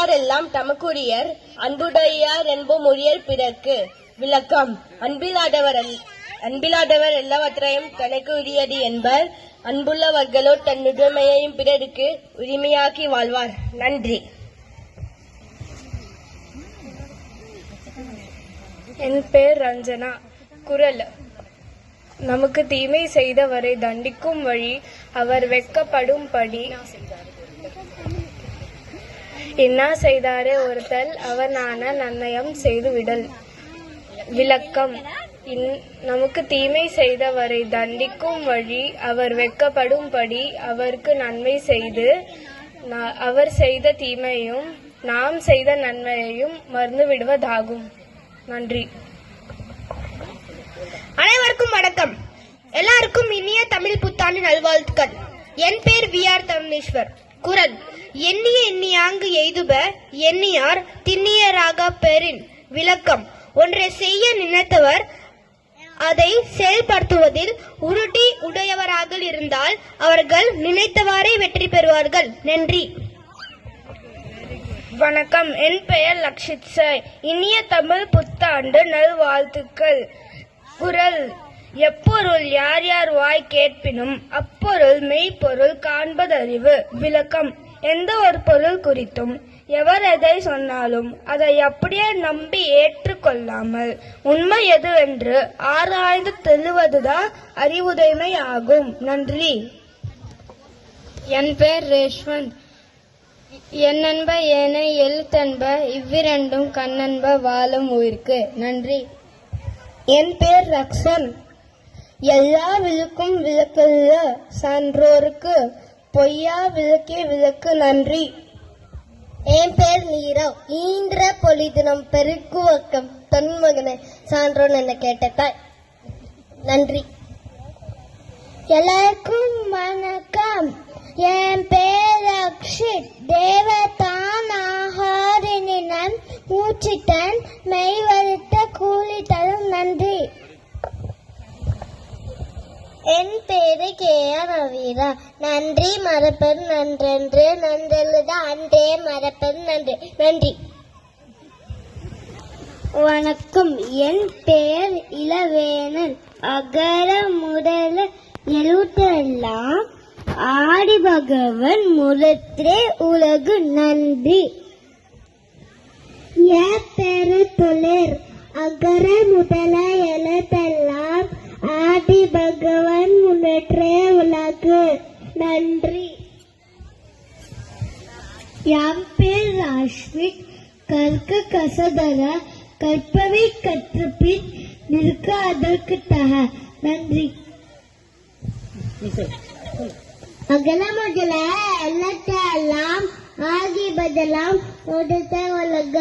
அன்பார் எல்லாம் தமக்குரியர் அன்புடையார் என்பும் உரியர் பிறர்க்கு. விளக்கம். அன்பிலாதவர் அன்பிலாதவர் எல்லாவற்றையும் தனக்கு உரியது என்பர் அன்புள்ளவர்களோ தன் உடைமையையும் பிறருக்கு உரிமையாக்கி வாழ்வார். நன்றி. என் பேர் ரஞ்சனா. குரல். நமக்கு தீமை செய்தவரை தண்டிக்கும் வழி அவர் வெட்கப்படும்படி என்ன செய்தாரே ஒருத்தல் அவர் நன்னயம் செய்து விடல் விளக்கம். இன்- நமக்கு தீமை செய்தவரை தண்டிக்கும் வழி அவர் வெட்கப்படும்படி அவருக்கு நன்மை செய்து அவர் செய்த தீமையும் நாம் செய்த நன்மையையும் மறந்து விடுவதாகும் நன்றி. அனைவருக்கும் வணக்கம். எல்லாருக்கும் இனிய தமிழ் புத்தாண்டு நல்வாழ்த்துக்கள். என் பேர் வி ஆர் தமிழேஸ்வர் குரல். எண்ணிய எண்ணியாங்கு எய்துப எண்ணியார் திண்ணியராக பெறின் விளக்கம். ஒன்றை செய்ய நினைத்தவர் அதை செயல்படுத்துவதில் உருட்டி உடையவராக இருந்தால் அவர்கள் நினைத்தவாறே வெற்றி பெறுவார்கள். நன்றி. வணக்கம். என் பெயர் லக்ஷித் சாய். இனிய தமிழ் புத்தாண்டு நல்வாழ்த்துக்கள். குரல். எப்பொருள் யார் யார் வாய் கேட்பினும் அப்பொருள் மெய்ப்பொருள் காண்பதறிவு விளக்கம். எந்த ஒரு பொருள் குறித்தும் எவர் எதை சொன்னாலும் அதை அப்படியே நம்பி ஏற்றுக்கொள்ளாமல் உண்மை எதுவென்று ஆராய்ந்து தெளிவதுதான் அறிவுடைமை ஆகும். நன்றி. என் பேர் ரேஷ்வந்த் என்னன்ப ஏனை எழுத்தன்ப இவ்விரண்டும் கண்ணன்ப வாழும் உயிர்க்கு. நன்றி. என் பேர் ரக்ஷன். எல்லா விளக்கும் விளக்கல்ல சான்றோருக்கு பொய்யா விளக்கே விளக்கு நன்றி. என் பேர் நீரவ் ஈன்ற பொலிதினம் பெருக்குவக்கம் தொன்மகனை சான்றோன் என்ன கேட்டதாய் நன்றி. எல்லாருக்கும் வணக்கம். என் பேர் ரவீரா நன்றி மறப்பது நன்றென்று. நன்றெழுத அன்றே மறப்பது நன்றி. நன்றி. வணக்கம். என் பெயர் இளவேணன் அகர முதல எழுத்தெல்லாம் ஆடி பகவன் முரத்திரே உலகு நன்றி. என் பேரு தொழில் அகர முதல எழுத்தெல்லாம் ஆதி பகவன் முன்னேற்றே நன்றி. என் பேர் ராஷ்மிக் கற்க கசதர கற்பவை கற்றுப்பின் நிற்க அதற்கு தக. நன்றி. அகல முதல எல்லாம் ஆகி பதலாம் ஒடுத்த உலக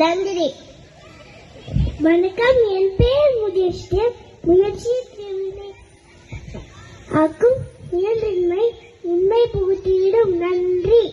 நன்றி. வணக்கம் என் பேர் முதிஷ்டர் முயற்சி அக்கும் இயல்பின்மை உண்மை புகுத்தியிடும். நன்றி.